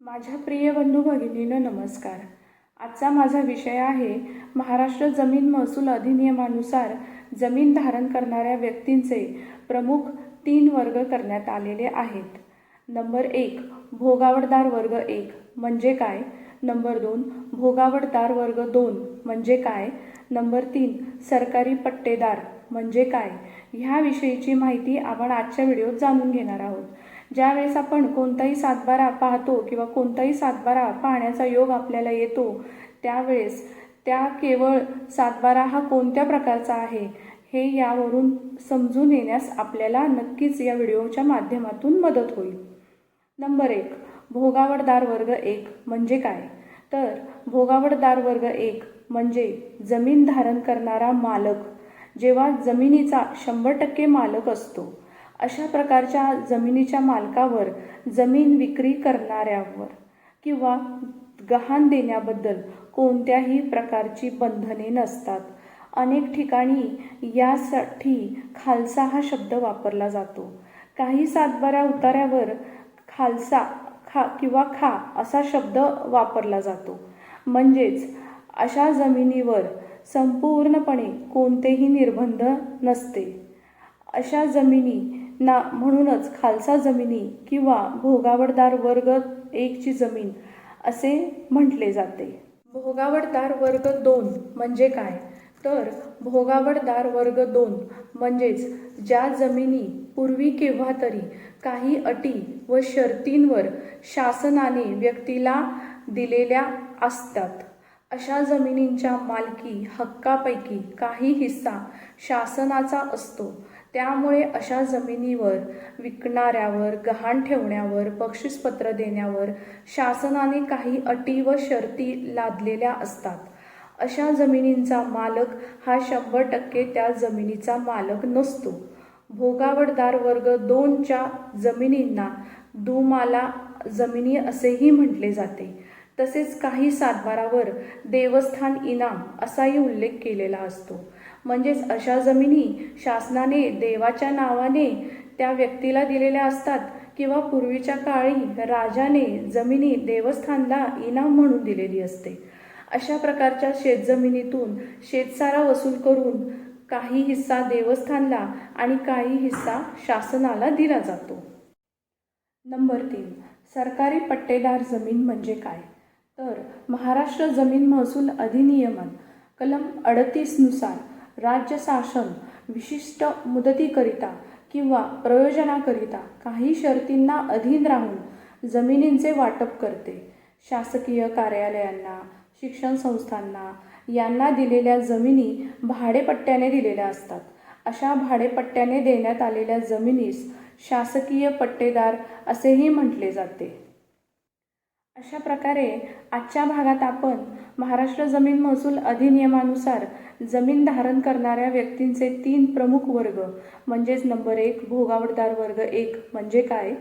माझ्या प्रिय बंधू भगिनीनं नमस्कार. आजचा माझा विषय आहे महाराष्ट्र जमीन महसूल अधिनियमानुसार जमीन धारण करणाऱ्या व्यक्तींचे प्रमुख तीन वर्ग करण्यात आलेले आहेत. नंबर एक भोगावटदार वर्ग एक म्हणजे काय? नंबर दोन भोगावटदार वर्ग दोन म्हणजे काय? नंबर तीन सरकारी पट्टेदार म्हणजे काय? ह्याविषयीची माहिती आपण आजच्या व्हिडिओत जाणून घेणार आहोत. ज्यावेळेस आपण कोणताही सातबारा पाहतो किंवा कोणताही सातबारा पाहण्याचा योग आपल्याला येतो त्यावेळेस त्या केवळ सातबारा हा कोणत्या प्रकारचा आहे हे यावरून समजून येण्यास आपल्याला नक्कीच या व्हिडिओच्या माध्यमातून मदत होईल. नंबर एक भोगावटदार वर्ग एक म्हणजे काय? तर भोगावटदार वर्ग एक म्हणजे जमीन धारण करणारा मालक जेव्हा जमिनीचा शंभर टक्के मालक असतो. अशा प्रकारच्या जमिनीच्या मालकावर जमीन विक्री करणाऱ्यावर किंवा गहाण देण्याबद्दल कोणत्याही प्रकारची बंधने नसतात. अनेक ठिकाणी यासाठी खालसा हा शब्द वापरला जातो. काही सातबाऱ्या उतार्यावर खालसा खा किंवा खा असा शब्द वापरला जातो. म्हणजेच अशा जमिनीवर संपूर्णपणे कोणतेही निर्बंध नसते. अशा जमिनी ना म्हणूनच खालसा जमिनी किंवा भोगावडदार वर्ग एकची जमीन असे म्हटले जाते. भोगावटदार वर्ग दोन म्हणजे काय? तर भोगावटदार वर्ग दोन म्हणजेच ज्या जमिनी पूर्वी केव्हा तरी काही अटी व शर्तींवर शासनाने व्यक्तीला दिलेल्या असतात. अशा जमिनींच्या मालकी हक्कापैकी काही हिस्सा शासनाचा असतो. त्यामुळे अशा जमिनीवर विकणाऱ्यावर गहाण ठेवण्यावर बक्षीसपत्र देण्यावर शासनाने काही अटी व शर्ती लादलेल्या असतात. अशा जमिनींचा मालक हा शंभर टक्के त्या जमिनीचा मालक नसतो. भोगावडदार वर्ग दोनच्या जमिनींना दुमाला जमिनी असेही म्हटले जाते. तसेच काही सातबारावर देवस्थान इनाम असाही उल्लेख केलेला असतो. म्हणजेच अशा जमिनी शासनाने देवाच्या नावाने त्या व्यक्तीला दिलेल्या असतात किंवा पूर्वीच्या काळी राजाने जमिनी देवस्थानला इनाम म्हणून दिलेली असते. अशा प्रकारच्या शेतजमिनीतून शेतसारा वसूल करून काही हिस्सा देवस्थानला आणि काही हिस्सा शासनाला दिला जातो. नंबर तीन. सरकारी पट्टेदार जमीन म्हणजे काय? तर महाराष्ट्र जमीन महसूल अधिनियमन कलम अडतीसनुसार राज्य शासन विशिष्ट मुदतीकरिता किंवा प्रयोजनाकरिता काही शर्तींना अधीन राहून जमिनींचे वाटप करते. शासकीय कार्यालयांना शिक्षण संस्थांना यांना दिलेल्या जमिनी भाडेपट्ट्याने दिलेल्या असतात. अशा भाडेपट्ट्याने देण्यात आलेल्या जमिनीस शासकीय पट्टेदार असेही म्हटले जाते. अशा प्रकारे आजच्या भागात आपण महाराष्ट्र जमीन महसूल अधिनियमानुसार जमीन धारण करणाऱ्या व्यक्तींचे तीन प्रमुख वर्ग म्हणजेच नंबर एक भोगावटदार वर्ग एक म्हणजे काय?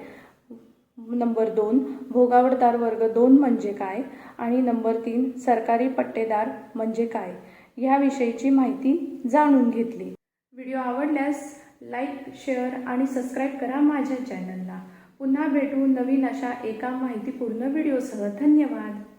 नंबर दोन भोगावटदार वर्ग दोन म्हणजे काय? आणि नंबर तीन सरकारी पट्टेदार म्हणजे काय? ह्याविषयीची माहिती जाणून घेतली. व्हिडिओ आवडल्यास लाईक शेअर आणि सबस्क्राईब करा माझ्या चॅनलला पुन्हा भेटू नवीन अशा एका माहितीपूर्ण व्हिडिओसह. धन्यवाद.